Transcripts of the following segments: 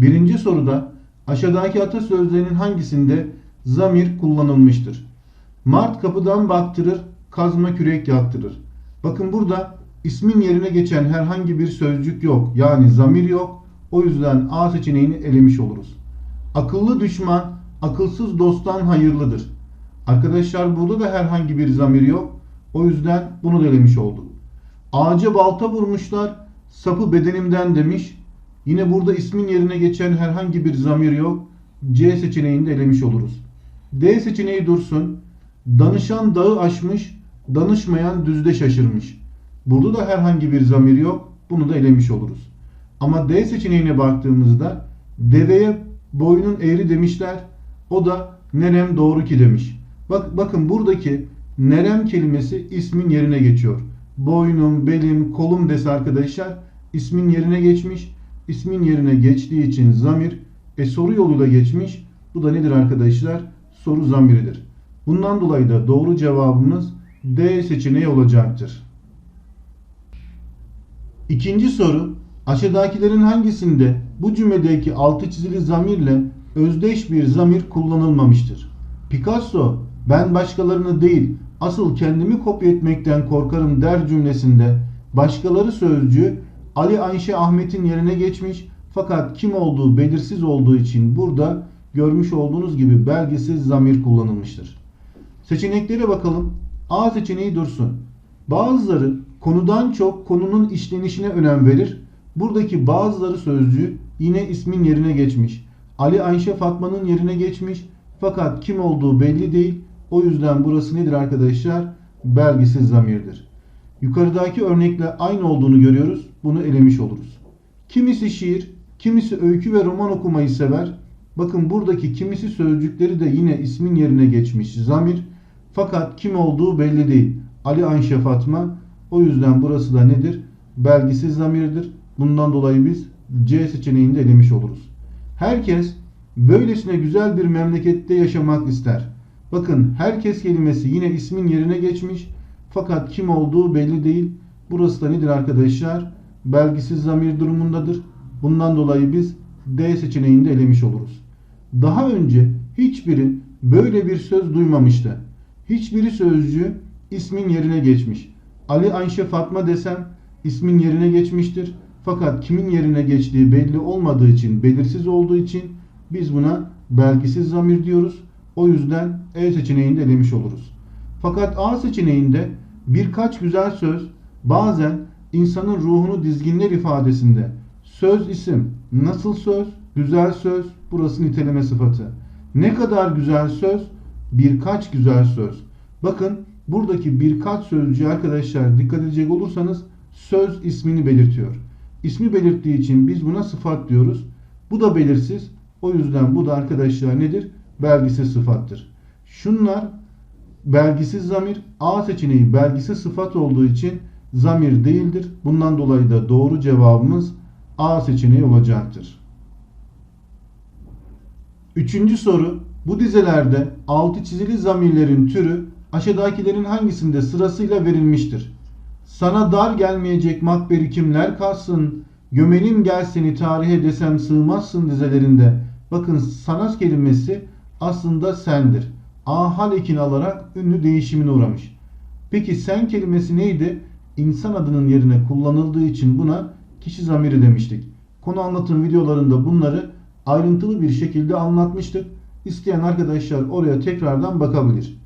Birinci soruda aşağıdaki atasözlerinin hangisinde zamir kullanılmıştır? Mart kapıdan baktırır, kazma kürek yaktırır. Bakın burada ismin yerine geçen herhangi bir sözcük yok. Yani zamir yok. O yüzden A seçeneğini elemiş oluruz. Akıllı düşman akılsız dosttan hayırlıdır. Arkadaşlar burada da herhangi bir zamir yok. O yüzden bunu da elemiş olduk. Ağaca balta vurmuşlar, sapı bedenimden demiş. Yine burada ismin yerine geçen herhangi bir zamir yok. C seçeneğini de elemiş oluruz. D seçeneği dursun. Danışan dağı aşmış, danışmayan düzde şaşırmış. Burada da herhangi bir zamir yok. Bunu da elemiş oluruz. Ama D seçeneğine baktığımızda deveye boynun eğri demişler. O da nerem doğru ki demiş. Bak, bakın buradaki nerem kelimesi ismin yerine geçiyor. Boynum, belim, kolum dese arkadaşlar ismin yerine geçmiş. İsmin yerine geçtiği için zamir e soru yoluyla geçmiş. Bu da nedir arkadaşlar? Soru zamiridir. Bundan dolayı da doğru cevabımız D seçeneği olacaktır. İkinci soru aşağıdakilerin hangisinde bu cümledeki altı çizili zamirle özdeş bir zamir kullanılmamıştır? Picasso ben başkalarını değil asıl kendimi kopya etmekten korkarım der cümlesinde başkaları sözcüğü Ali Ayşe Ahmet'in yerine geçmiş fakat kim olduğu belirsiz olduğu için burada görmüş olduğunuz gibi belgesiz zamir kullanılmıştır. Seçeneklere bakalım. A seçeneği dursun. Bazıları konudan çok konunun işlenişine önem verir. Buradaki bazıları sözcüğü yine ismin yerine geçmiş. Ali Ayşe Fatma'nın yerine geçmiş. Fakat kim olduğu belli değil. O yüzden burası nedir arkadaşlar? Belgisiz zamirdir. Yukarıdaki örnekle aynı olduğunu görüyoruz. Bunu elemiş oluruz. Kimisi şiir, kimisi öykü ve roman okumayı sever. Bakın buradaki kimisi sözcükleri de yine ismin yerine geçmiş zamir. Fakat kim olduğu belli değil. Ali Ayşe Fatma. O yüzden burası da nedir? Belgisiz zamirdir. Bundan dolayı biz C seçeneğini de elemiş oluruz. Herkes böylesine güzel bir memlekette yaşamak ister. Bakın herkes kelimesi yine ismin yerine geçmiş. Fakat kim olduğu belli değil. Burası da nedir arkadaşlar? Belgisiz zamir durumundadır. Bundan dolayı biz D seçeneğini de elemiş oluruz. Daha önce hiçbiri böyle bir söz duymamıştı. Hiçbiri sözcüğü ismin yerine geçmiş. Ali Ayşe Fatma desem ismin yerine geçmiştir. Fakat kimin yerine geçtiği belli olmadığı için, belirsiz olduğu için biz buna belgisiz zamir diyoruz. O yüzden E seçeneğini de elemiş oluruz. Fakat A seçeneğinde birkaç güzel söz bazen insanın ruhunu dizginler ifadesinde söz isim, nasıl söz, güzel söz, burası niteleme sıfatı. Ne kadar güzel söz, birkaç güzel söz. Bakın buradaki birkaç sözcüğü arkadaşlar dikkat edecek olursanız söz ismini belirtiyor. İsmi belirttiği için biz buna sıfat diyoruz. Bu da belirsiz. O yüzden bu da arkadaşlar nedir? Belgisiz sıfattır. Şunlar belgisiz zamir. A seçeneği belgisiz sıfat olduğu için zamir değildir. Bundan dolayı da doğru cevabımız A seçeneği olacaktır. Üçüncü soru. Bu dizelerde altı çizili zamirlerin türü aşağıdakilerin hangisinde sırasıyla verilmiştir? Sana dar gelmeyecek makberi kimler kalsın? Gömelim gel seni tarihe desem sığmazsın dizelerinde. Bakın sana kelimesi aslında sendir. A hal ekini alarak ünlü değişimine uğramış. Peki sen kelimesi neydi? İnsan adının yerine kullanıldığı için buna kişi zamiri demiştik. Konu anlatım videolarında bunları ayrıntılı bir şekilde anlatmıştık. İsteyen arkadaşlar oraya tekrardan bakabilir.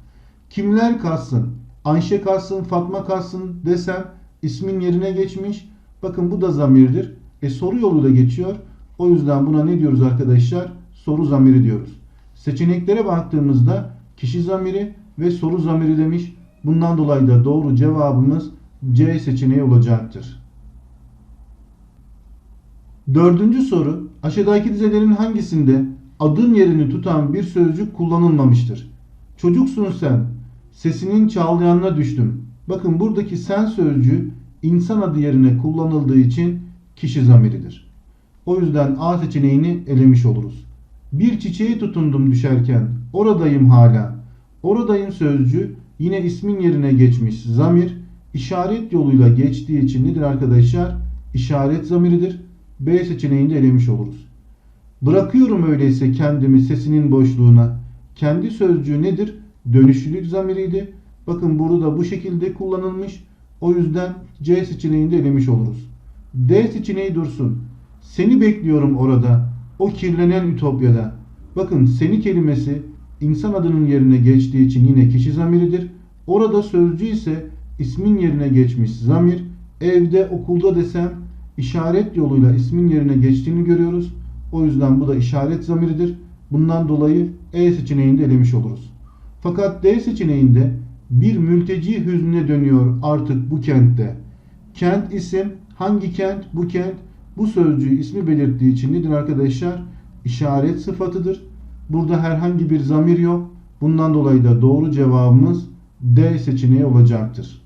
Kimler kalsın? Ayşe kalsın, Fatma kalsın desem ismin yerine geçmiş. Bakın bu da zamirdir. E soru yoluyla geçiyor. O yüzden buna ne diyoruz arkadaşlar? Soru zamiri diyoruz. Seçeneklere baktığımızda kişi zamiri ve soru zamiri demiş. Bundan dolayı da doğru cevabımız C seçeneği olacaktır. Dördüncü soru. Aşağıdaki dizelerin hangisinde adın yerini tutan bir sözcük kullanılmamıştır? Çocuksun sen. Sesinin çağlayanına düştüm. Bakın buradaki sen sözcüğü insan adı yerine kullanıldığı için kişi zamiridir. O yüzden A seçeneğini elemiş oluruz. Bir çiçeğe tutundum düşerken oradayım hala. Oradayım sözcüğü yine ismin yerine geçmiş zamir işaret yoluyla geçtiği için nedir arkadaşlar? İşaret zamiridir. B seçeneğini de elemiş oluruz. Bırakıyorum öyleyse kendimi sesinin boşluğuna. Kendi sözcüğü nedir? Dönüşlülük zamiriydi. Bakın burada da bu şekilde kullanılmış. O yüzden C seçeneğini de elemiş oluruz. D seçeneği dursun. Seni bekliyorum orada. O kirlenen ütopyada. Bakın seni kelimesi insan adının yerine geçtiği için yine kişi zamiridir. Orada sözcü ise ismin yerine geçmiş zamir. Evde, okulda desem işaret yoluyla ismin yerine geçtiğini görüyoruz. O yüzden bu da işaret zamiridir. Bundan dolayı E seçeneğini elemiş oluruz. Fakat D seçeneğinde bir mülteci hüznüne dönüyor artık bu kentte. Kent isim, hangi kent? Bu kent. Bu sözcüğü ismi belirttiği için nedir arkadaşlar? İşaret sıfatıdır. Burada herhangi bir zamir yok. Bundan dolayı da doğru cevabımız D seçeneği olacaktır.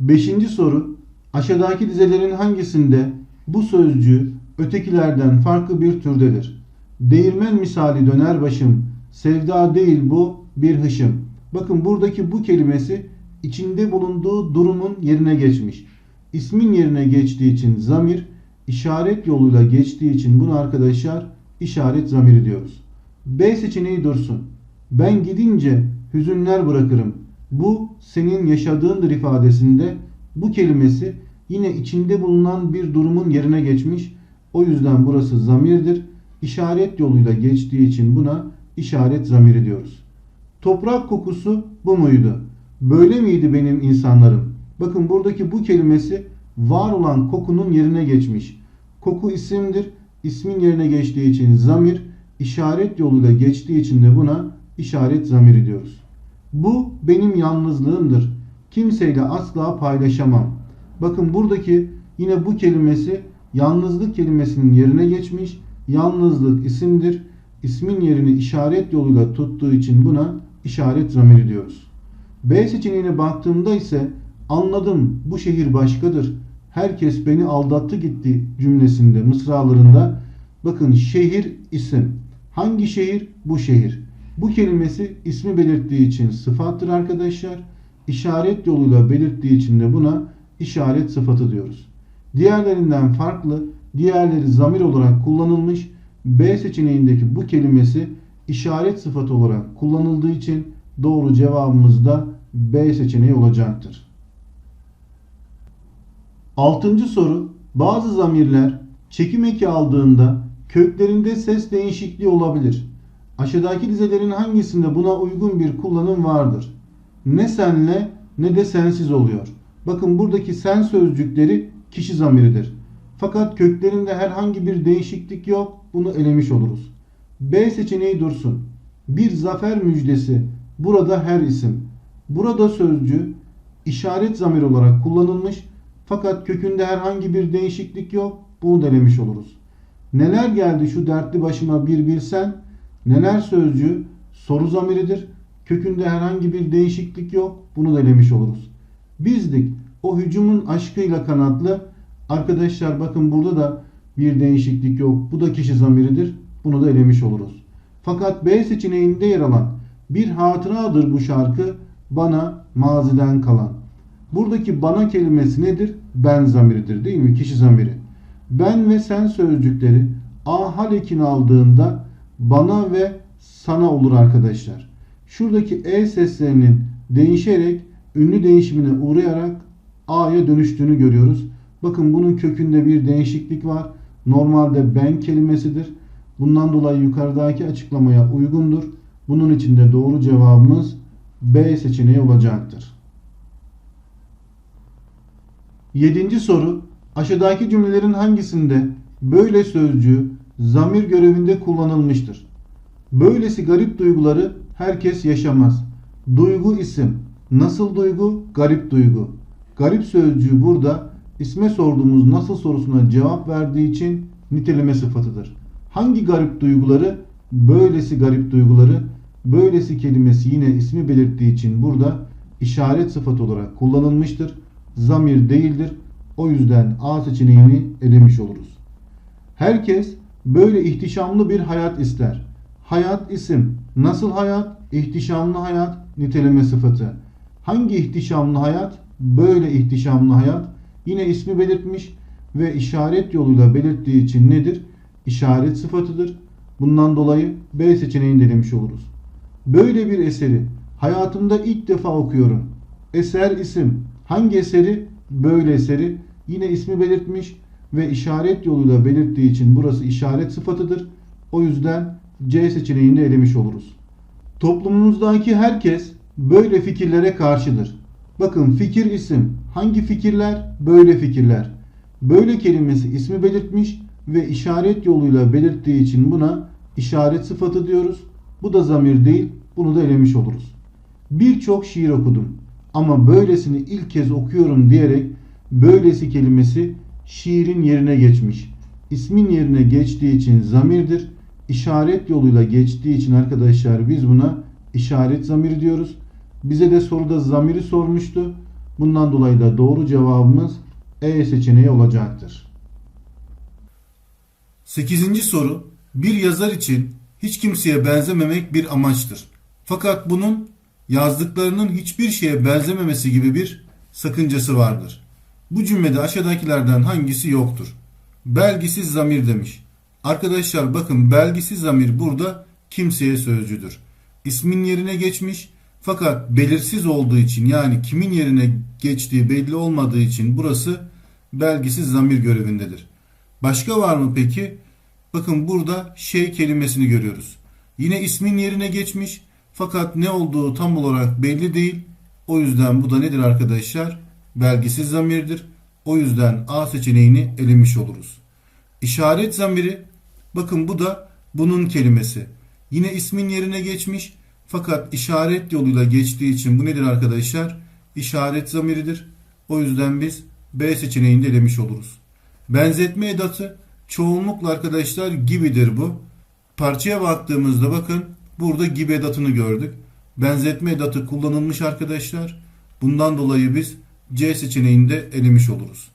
Beşinci soru. Aşağıdaki dizelerin hangisinde bu sözcüğü ötekilerden farklı bir türdedir? Değirmen misali döner başım, sevda değil bu bir hışım. Bakın buradaki bu kelimesi içinde bulunduğu durumun yerine geçmiş. İsmin yerine geçtiği için zamir, işaret yoluyla geçtiği için bunu arkadaşlar işaret zamiri diyoruz. B seçeneği dursun. Ben gidince hüzünler bırakırım. Bu senin yaşadığındır ifadesinde bu kelimesi yine içinde bulunan bir durumun yerine geçmiş. O yüzden burası zamirdir. İşaret yoluyla geçtiği için buna işaret zamiri diyoruz. Toprak kokusu bu muydu? Böyle miydi benim insanlarım? Bakın buradaki bu kelimesi var olan kokunun yerine geçmiş. Koku isimdir. İsmin yerine geçtiği için zamir, işaret yoluyla geçtiği için de buna işaret zamiri diyoruz. Bu benim yalnızlığımdır. Kimseyle asla paylaşamam. Bakın buradaki yine bu kelimesi yalnızlık kelimesinin yerine geçmiş. Yalnızlık isimdir. İsmin yerini işaret yoluyla tuttuğu için buna işaret zamiri diyoruz. B seçeneğine baktığımda ise anladım bu şehir başkadır. Herkes beni aldattı gitti cümlesinde mısralarında bakın şehir isim. Hangi şehir? Bu şehir. Bu kelimesi ismi belirttiği için sıfattır arkadaşlar. İşaret yoluyla belirttiği için de buna işaret sıfatı diyoruz. Diğerlerinden farklı, diğerleri zamir olarak kullanılmış. B seçeneğindeki bu kelimesi işaret sıfatı olarak kullanıldığı için doğru cevabımız da B seçeneği olacaktır. Altıncı soru. Bazı zamirler çekim eki aldığında köklerinde ses değişikliği olabilir. Aşağıdaki dizelerin hangisinde buna uygun bir kullanım vardır? Ne senle ne de sensiz oluyor. Bakın buradaki sen sözcükleri kişi zamiridir. Fakat köklerinde herhangi bir değişiklik yok. Bunu elemiş oluruz. B seçeneği dursun. Bir zafer müjdesi. Burada her isim. Burada sözcü işaret zamir olarak kullanılmış. Fakat kökünde herhangi bir değişiklik yok. Bunu denemiş oluruz. Neler geldi şu dertli başıma bir bilsen. Neler sözcüğü soru zamiridir. Kökünde herhangi bir değişiklik yok. Bunu denemiş oluruz. Bizdik. O hücumun aşkıyla kanatlı. Arkadaşlar bakın burada da bir değişiklik yok. Bu da kişi zamiridir. Bunu da elemiş oluruz. Fakat B seçeneğinde yer alan bir hatıradır bu şarkı bana maziden kalan. Buradaki bana kelimesi nedir? Ben zamiridir değil mi? Kişi zamiri. Ben ve sen sözcükleri A hal ekini aldığında bana ve sana olur arkadaşlar. Şuradaki E seslerinin değişerek ünlü değişimine uğrayarak A'ya dönüştüğünü görüyoruz. Bakın bunun kökünde bir değişiklik var. Normalde ben kelimesidir. Bundan dolayı yukarıdaki açıklamaya uygundur. Bunun için de doğru cevabımız B seçeneği olacaktır. Yedinci soru. Aşağıdaki cümlelerin hangisinde böyle sözcüğü zamir görevinde kullanılmıştır? Böylesi garip duyguları herkes yaşamaz. Duygu isim. Nasıl duygu? Garip duygu. Garip sözcüğü burada isme sorduğumuz nasıl sorusuna cevap verdiği için niteleme sıfatıdır. Hangi garip duyguları? Böylesi garip duyguları. Böylesi kelimesi yine ismi belirttiği için burada işaret sıfatı olarak kullanılmıştır. Zamir değildir. O yüzden A seçeneğini elemiş oluruz. Herkes böyle ihtişamlı bir hayat ister. Hayat isim. Nasıl hayat? İhtişamlı hayat niteleme sıfatı. Hangi ihtişamlı hayat? Böyle ihtişamlı hayat. Yine ismi belirtmiş ve işaret yoluyla belirttiği için nedir? İşaret sıfatıdır. Bundan dolayı B seçeneğini denemiş oluruz. Böyle bir eseri hayatımda ilk defa okuyorum. Eser isim. Hangi eseri? Böyle eseri. Yine ismi belirtmiş ve işaret yoluyla belirttiği için burası işaret sıfatıdır. O yüzden C seçeneğini elemiş oluruz. Toplumumuzdaki herkes böyle fikirlere karşıdır. Bakın fikir isim. Hangi fikirler? Böyle fikirler. Böyle kelimesi ismi belirtmiş ve işaret yoluyla belirttiği için buna işaret sıfatı diyoruz. Bu da zamir değil. Bunu da elemiş oluruz. Birçok şiir okudum ama böylesini ilk kez okuyorum diyerek böylesi kelimesi şiirin yerine geçmiş. İsmin yerine geçtiği için zamirdir. İşaret yoluyla geçtiği için arkadaşlar biz buna işaret zamiri diyoruz. Bize de soruda zamiri sormuştu. Bundan dolayı da doğru cevabımız E seçeneği olacaktır. 8. soru bir yazar için hiç kimseye benzememek bir amaçtır. Fakat bunun yazdıklarının hiçbir şeye benzememesi gibi bir sakıncası vardır. Bu cümlede aşağıdakilerden hangisi yoktur? Belgisiz zamir demiş. Arkadaşlar bakın belgisiz zamir burada kimseye sözcüdür. İsmin yerine geçmiş fakat belirsiz olduğu için yani kimin yerine geçtiği belli olmadığı için burası belgisiz zamir görevindedir. Başka var mı peki? Bakın burada şey kelimesini görüyoruz. Yine ismin yerine geçmiş fakat ne olduğu tam olarak belli değil. O yüzden bu da nedir arkadaşlar? Belgisiz zamirdir. O yüzden A seçeneğini elemiş oluruz. İşaret zamiri bakın bu da bunun kelimesi. Yine ismin yerine geçmiş fakat işaret yoluyla geçtiği için bu nedir arkadaşlar? İşaret zamiridir. O yüzden biz B seçeneğini de elemiş oluruz. Benzetme edatı çoğunlukla arkadaşlar gibidir bu. Parçaya baktığımızda bakın burada gibi edatını gördük. Benzetme edatı kullanılmış arkadaşlar. Bundan dolayı biz C seçeneğinde elemiş oluruz.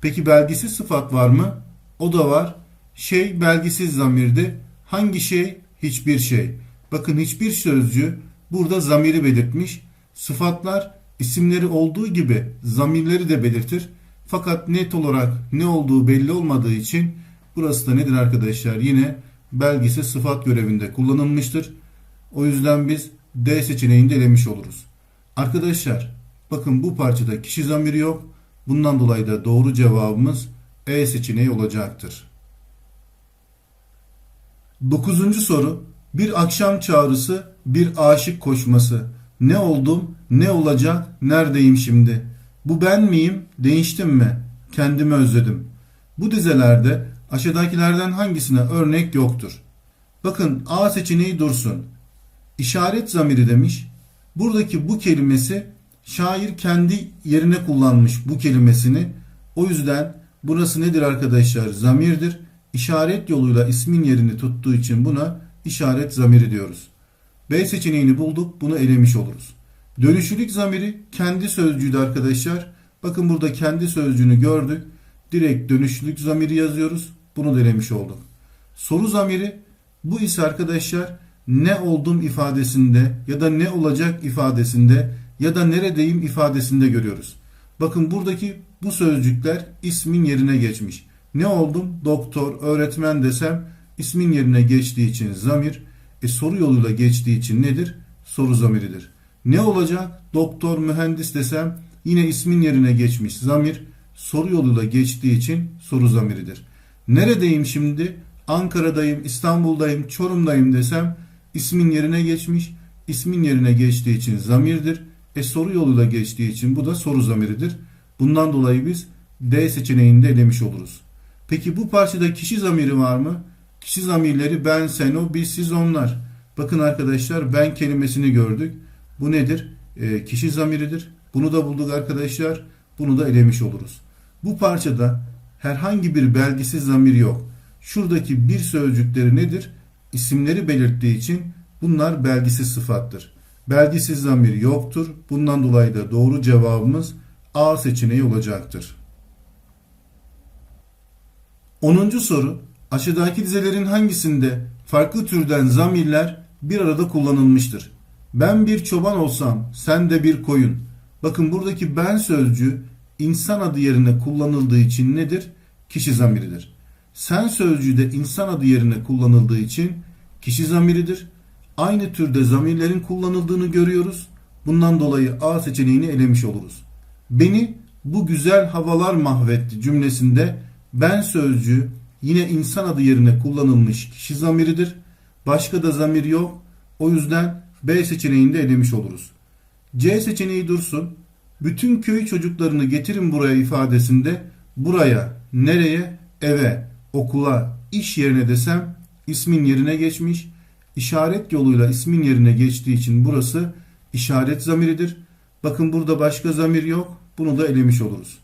Peki belgisiz sıfat var mı? O da var. Şey belgisiz zamirdi. Hangi şey? Hiçbir şey. Bakın hiçbir sözcüğü burada zamiri belirtmiş. Sıfatlar isimleri olduğu gibi zamirleri de belirtir. Fakat net olarak ne olduğu belli olmadığı için burası da nedir arkadaşlar? Yine belgisiz sıfat görevinde kullanılmıştır. O yüzden biz D seçeneğini de elemiş oluruz. Arkadaşlar bakın bu parçada kişi zamiri yok. Bundan dolayı da doğru cevabımız E seçeneği olacaktır. Dokuzuncu soru. Bir akşam çağrısı, bir aşık koşması. Ne oldum, ne olacak, neredeyim şimdi? Bu ben miyim, değiştim mi? Kendimi özledim. Bu dizelerde aşağıdakilerden hangisine örnek yoktur? Bakın A seçeneği dursun. İşaret zamiri demiş. Buradaki bu kelimesi şair kendi yerine kullanmış bu kelimesini. O yüzden burası nedir arkadaşlar? Zamirdir. İşaret yoluyla ismin yerini tuttuğu için buna işaret zamiri diyoruz. B seçeneğini bulduk. Bunu elemiş oluruz. Dönüşülük zamiri kendi sözcüğüydü arkadaşlar. Bakın burada kendi sözcüğünü gördük. Direkt dönüşülük zamiri yazıyoruz. Bunu da elemiş olduk. Soru zamiri bu ise arkadaşlar ne oldum ifadesinde ya da ne olacak ifadesinde ya da neredeyim ifadesinde görüyoruz. Bakın buradaki bu sözcükler ismin yerine geçmiş. Ne oldum? Doktor, öğretmen desem ismin yerine geçtiği için zamir, e, soru yoluyla geçtiği için nedir? Soru zamiridir. Ne olacak? Doktor, mühendis desem yine ismin yerine geçmiş zamir, soru yoluyla geçtiği için soru zamiridir. Neredeyim şimdi? Ankara'dayım, İstanbul'dayım, Çorum'dayım desem ismin yerine geçmiş, ismin yerine geçtiği için zamirdir. E soru yoluyla geçtiği için bu da soru zamiridir. Bundan dolayı biz D seçeneğinde elemiş oluruz. Peki bu parçada kişi zamiri var mı? Kişi zamirleri ben, sen, o, biz, siz, onlar. Bakın arkadaşlar ben kelimesini gördük. Bu nedir? E, kişi zamiridir. Bunu da bulduk arkadaşlar. Bunu da elemiş oluruz. Bu parçada herhangi bir belgisiz zamir yok. Şuradaki bir sözcükleri nedir? İsimleri belirttiği için bunlar belgisiz sıfattır. Belgisiz zamir yoktur. Bundan dolayı da doğru cevabımız A seçeneği olacaktır. 10. soru. Aşağıdaki dizelerin hangisinde farklı türden zamirler bir arada kullanılmıştır? Ben bir çoban olsam, sen de bir koyun. Bakın buradaki ben sözcüğü insan adı yerine kullanıldığı için nedir? kişi zamiridir. Sen sözcüğü de insan adı yerine kullanıldığı için kişi zamiridir. Aynı türde zamirlerin kullanıldığını görüyoruz. Bundan dolayı A seçeneğini elemiş oluruz. Beni bu güzel havalar mahvetti cümlesinde ben sözcüğü yine insan adı yerine kullanılmış kişi zamiridir. Başka da zamir yok. O yüzden B seçeneğini de elemiş oluruz. C seçeneği dursun. Bütün köy çocuklarını getirin buraya ifadesinde buraya, nereye, eve, okula, iş yerine desem ismin yerine geçmiş. İşaret yoluyla ismin yerine geçtiği için burası işaret zamiridir. Bakın burada başka zamir yok. Bunu da elemiş oluruz.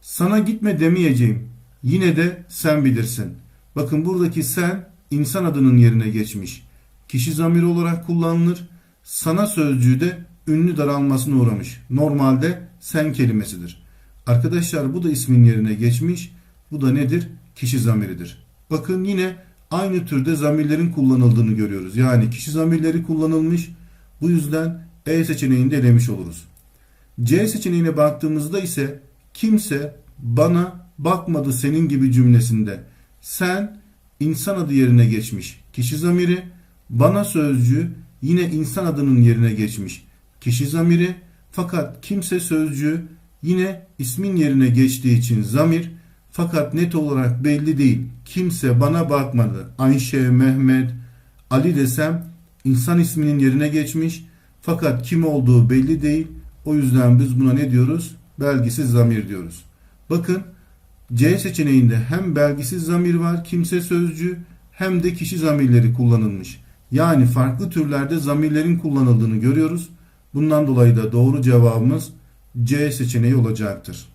Sana gitme demeyeceğim. Yine de sen bilirsin. Bakın buradaki sen insan adının yerine geçmiş. Kişi zamiri olarak kullanılır. Sana sözcüğü de ünlü daralmasına uğramış. Normalde sen kelimesidir. Arkadaşlar bu da ismin yerine geçmiş. Bu da nedir? Kişi zamiridir. Bakın yine aynı türde zamirlerin kullanıldığını görüyoruz. Yani kişi zamirleri kullanılmış. Bu yüzden E seçeneğini de elemiş oluruz. C seçeneğine baktığımızda ise kimse bana bakmadı senin gibi cümlesinde sen insan adı yerine geçmiş kişi zamiri bana sözcüğü yine insan adının yerine geçmiş kişi zamiri fakat kimse sözcüğü yine ismin yerine geçtiği için zamir fakat net olarak belli değil. Kimse bana bakmadı. Ayşe, Mehmet, Ali desem insan isminin yerine geçmiş fakat kim olduğu belli değil. O yüzden biz buna ne diyoruz? Belgisiz zamir diyoruz. Bakın C seçeneğinde hem belgisiz zamir var kimse sözcüğü hem de kişi zamirleri kullanılmış. Yani farklı türlerde zamirlerin kullanıldığını görüyoruz. Bundan dolayı da doğru cevabımız C seçeneği olacaktır.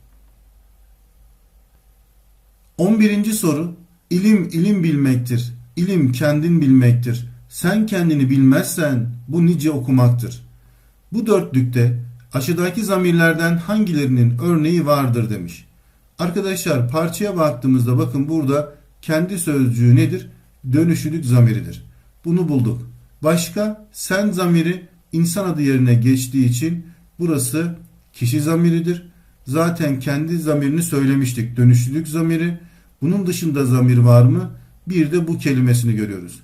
11. soru İlim ilim bilmektir. İlim kendin bilmektir. Sen kendini bilmezsen bu nice okumaktır. Bu dörtlükte aşağıdaki zamirlerden hangilerinin örneği vardır demiş. Arkadaşlar parçaya baktığımızda bakın burada kendi sözcüğü nedir? Dönüşülük zamiridir. Bunu bulduk. Başka sen zamiri insan adı yerine geçtiği için burası kişi zamiridir. Zaten kendi zamirini söylemiştik. Dönüşlülük zamiri. Bunun dışında zamir var mı? Bir de bu kelimesini görüyoruz.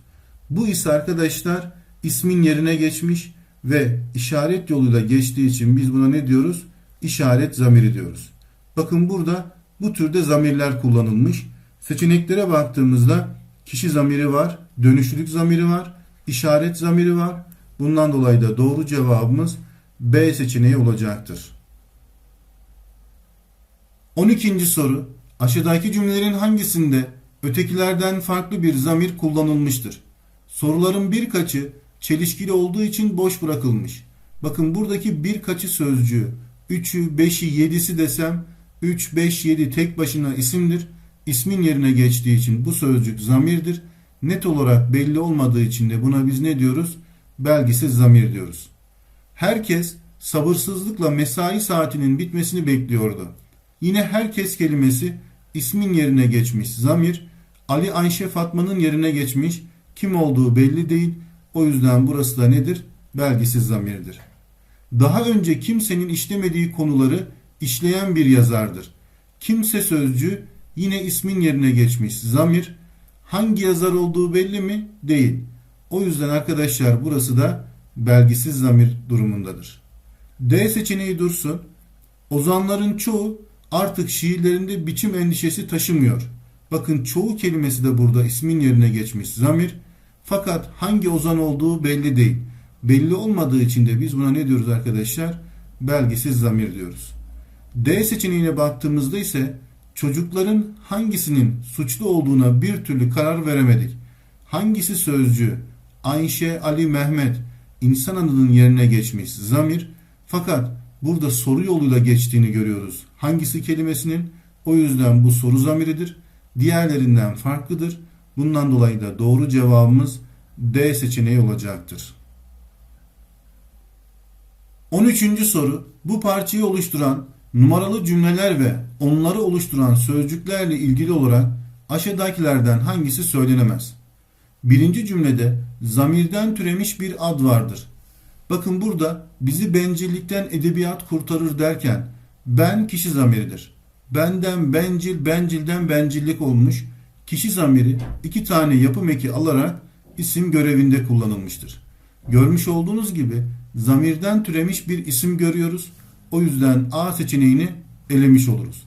Bu ise arkadaşlar ismin yerine geçmiş ve işaret yoluyla geçtiği için biz buna ne diyoruz? İşaret zamiri diyoruz. Bakın burada bu türde zamirler kullanılmış. Seçeneklere baktığımızda kişi zamiri var, dönüşlülük zamiri var, işaret zamiri var. Bundan dolayı da doğru cevabımız B seçeneği olacaktır. 12. soru. Aşağıdaki cümlelerin hangisinde ötekilerden farklı bir zamir kullanılmıştır? Soruların birkaçı çelişkili olduğu için boş bırakılmış. Bakın buradaki birkaçı sözcüğü 3'ü, 5'i, 7'si desem 3, 5, 7 tek başına isimdir. İsmin yerine geçtiği için bu sözcük zamirdir. Net olarak belli olmadığı için de buna biz ne diyoruz? Belgisiz zamir diyoruz. Herkes sabırsızlıkla mesai saatinin bitmesini bekliyordu. Yine herkes kelimesi ismin yerine geçmiş zamir, Ali Ayşe Fatma'nın yerine geçmiş, kim olduğu belli değil. O yüzden burası da nedir? Belgisiz zamirdir. Daha önce kimsenin işlemediği konuları işleyen bir yazardır. Kimse sözcüğü yine ismin yerine geçmiş zamir. Hangi yazar olduğu belli mi? Değil. O yüzden arkadaşlar burası da belgisiz zamir durumundadır. D seçeneği dursun. Ozanların çoğu artık şiirlerinde biçim endişesi taşımıyor. Bakın çoğu kelimesi de burada ismin yerine geçmiş zamir. Fakat hangi ozan olduğu belli değil. Belli olmadığı için de biz buna ne diyoruz arkadaşlar? Belgisiz zamir diyoruz. D seçeneğine baktığımızda ise çocukların hangisinin suçlu olduğuna bir türlü karar veremedik. Hangisi sözcüğü? Ayşe, Ali, Mehmet insan adının yerine geçmiş zamir. Fakat burada soru yoluyla geçtiğini görüyoruz. Hangisi kelimesinin? O yüzden bu soru zamiridir. Diğerlerinden farklıdır. Bundan dolayı da doğru cevabımız D seçeneği olacaktır. 13. soru. Bu parçayı oluşturan numaralı cümleler ve onları oluşturan sözcüklerle ilgili olarak aşağıdakilerden hangisi söylenemez? Birinci cümlede zamirden türemiş bir ad vardır. Bakın burada bizi bencillikten edebiyat kurtarır derken ben kişi zamiridir. Benden bencil, bencilden bencillik olmuş. Kişi zamiri iki tane yapım eki alarak isim görevinde kullanılmıştır. Görmüş olduğunuz gibi zamirden türemiş bir isim görüyoruz. O yüzden A seçeneğini elemiş oluruz.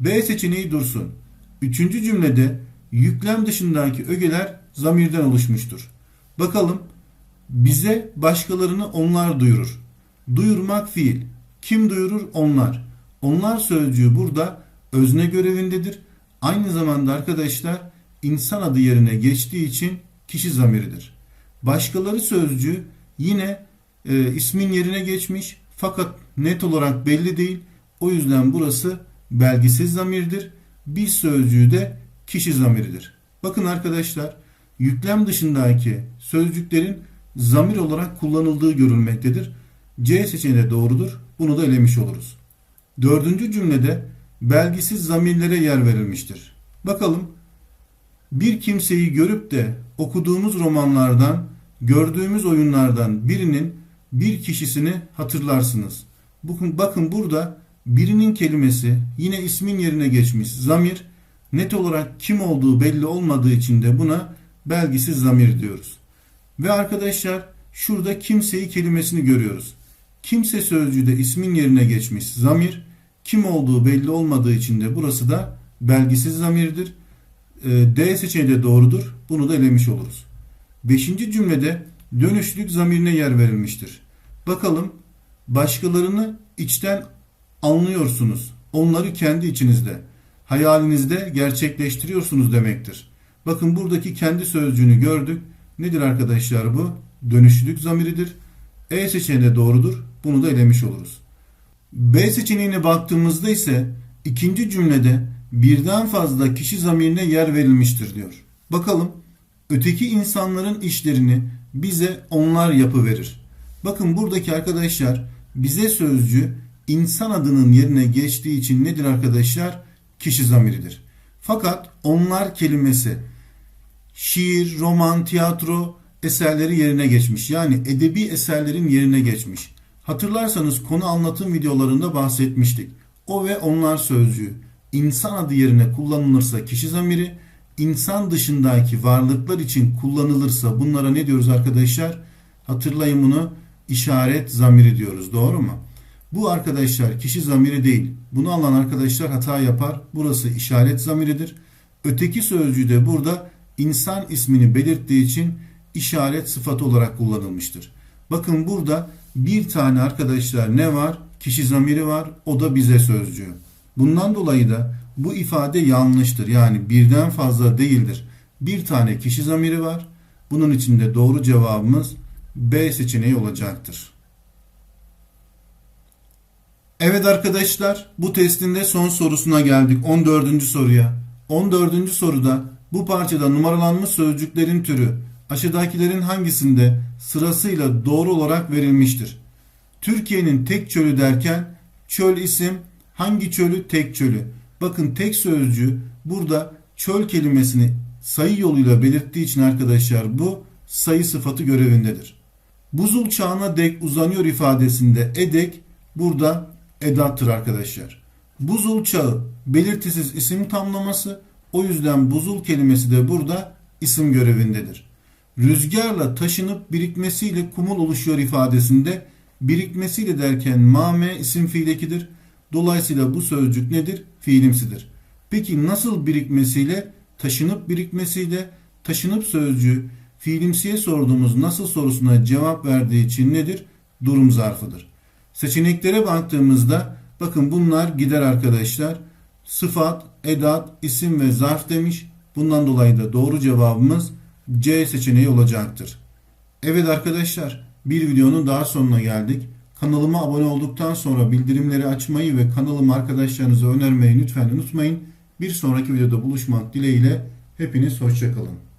B seçeneği dursun. Üçüncü cümlede yüklem dışındaki ögeler zamirden oluşmuştur. Bakalım bize başkalarını onlar duyurur. Duyurmak fiil. Kim duyurur? Onlar. Onlar sözcüğü burada özne görevindedir. Aynı zamanda arkadaşlar insan adı yerine geçtiği için kişi zamiridir. Başkaları sözcüğü yine e, ismin yerine geçmiş fakat net olarak belli değil. O yüzden burası belgisiz zamirdir. Biz sözcüğü de kişi zamiridir. Bakın arkadaşlar yüklem dışındaki sözcüklerin zamir olarak kullanıldığı görülmektedir. C seçeneği de doğrudur. Bunu da elemiş oluruz. Dördüncü cümlede belgisiz zamirlere yer verilmiştir. Bakalım bir kimseyi görüp de okuduğumuz romanlardan, gördüğümüz oyunlardan birinin bir kişisini hatırlarsınız. Bakın, bakın burada birinin kelimesi yine ismin yerine geçmiş zamir net olarak kim olduğu belli olmadığı için de buna belgisiz zamir diyoruz. Ve arkadaşlar şurada kimseyi kelimesini görüyoruz. Kimse sözcüğü de ismin yerine geçmiş zamir kim olduğu belli olmadığı için de burası da belgisiz zamirdir. Ee, D seçeneği de doğrudur. Bunu da elemiş oluruz. Beşinci cümlede dönüşlük zamirine yer verilmiştir. Bakalım başkalarını içten anlıyorsunuz. Onları kendi içinizde, hayalinizde gerçekleştiriyorsunuz demektir. Bakın buradaki kendi sözcüğünü gördük. Nedir arkadaşlar bu? Dönüşlük zamiridir. E seçeneği de doğrudur. Bunu da elemiş oluruz. B seçeneğine baktığımızda ise ikinci cümlede birden fazla kişi zamirine yer verilmiştir diyor. Bakalım öteki insanların işlerini bize onlar yapıverir. Bakın buradaki arkadaşlar bize sözcü insan adının yerine geçtiği için nedir arkadaşlar? Kişi zamiridir. Fakat onlar kelimesi şiir, roman, tiyatro eserleri yerine geçmiş. Yani edebi eserlerin yerine geçmiş. Hatırlarsanız konu anlatım videolarında bahsetmiştik. O ve onlar sözcüğü insan adı yerine kullanılırsa kişi zamiri, insan dışındaki varlıklar için kullanılırsa bunlara ne diyoruz arkadaşlar? Hatırlayın bunu işaret zamiri diyoruz. Doğru mu? Bu arkadaşlar kişi zamiri değil. Bunu alan arkadaşlar hata yapar. Burası işaret zamiridir. Öteki sözcüğü de burada insan ismini belirttiği için işaret sıfatı olarak kullanılmıştır. Bakın burada bir tane arkadaşlar ne var? Kişi zamiri var. O da bize sözcüğü. Bundan dolayı da bu ifade yanlıştır. Yani birden fazla değildir. Bir tane kişi zamiri var. Bunun için de doğru cevabımız B seçeneği olacaktır. Evet arkadaşlar bu testin de son sorusuna geldik. 14. soruya. 14. soruda bu parçada numaralanmış sözcüklerin türü aşağıdakilerin hangisinde sırasıyla doğru olarak verilmiştir? Türkiye'nin tek çölü derken çöl isim hangi çölü tek çölü? Bakın tek sözcüğü burada çöl kelimesini sayı yoluyla belirttiği için arkadaşlar bu sayı sıfatı görevindedir. Buzul çağına dek uzanıyor ifadesinde edek burada edattır arkadaşlar. Buzul çağı belirtisiz isim tamlaması o yüzden buzul kelimesi de burada isim görevindedir. Rüzgarla taşınıp birikmesiyle kumul oluşuyor ifadesinde birikmesiyle derken mame isim fiilekidir. Dolayısıyla bu sözcük nedir? Fiilimsidir. Peki nasıl birikmesiyle? Taşınıp birikmesiyle taşınıp sözcüğü fiilimsiye sorduğumuz nasıl sorusuna cevap verdiği için nedir? Durum zarfıdır. Seçeneklere baktığımızda bakın bunlar gider arkadaşlar. Sıfat, edat, isim ve zarf demiş. Bundan dolayı da doğru cevabımız C seçeneği olacaktır. Evet arkadaşlar bir videonun daha sonuna geldik. Kanalıma abone olduktan sonra bildirimleri açmayı ve kanalımı arkadaşlarınıza önermeyi lütfen unutmayın. Bir sonraki videoda buluşmak dileğiyle hepiniz hoşçakalın.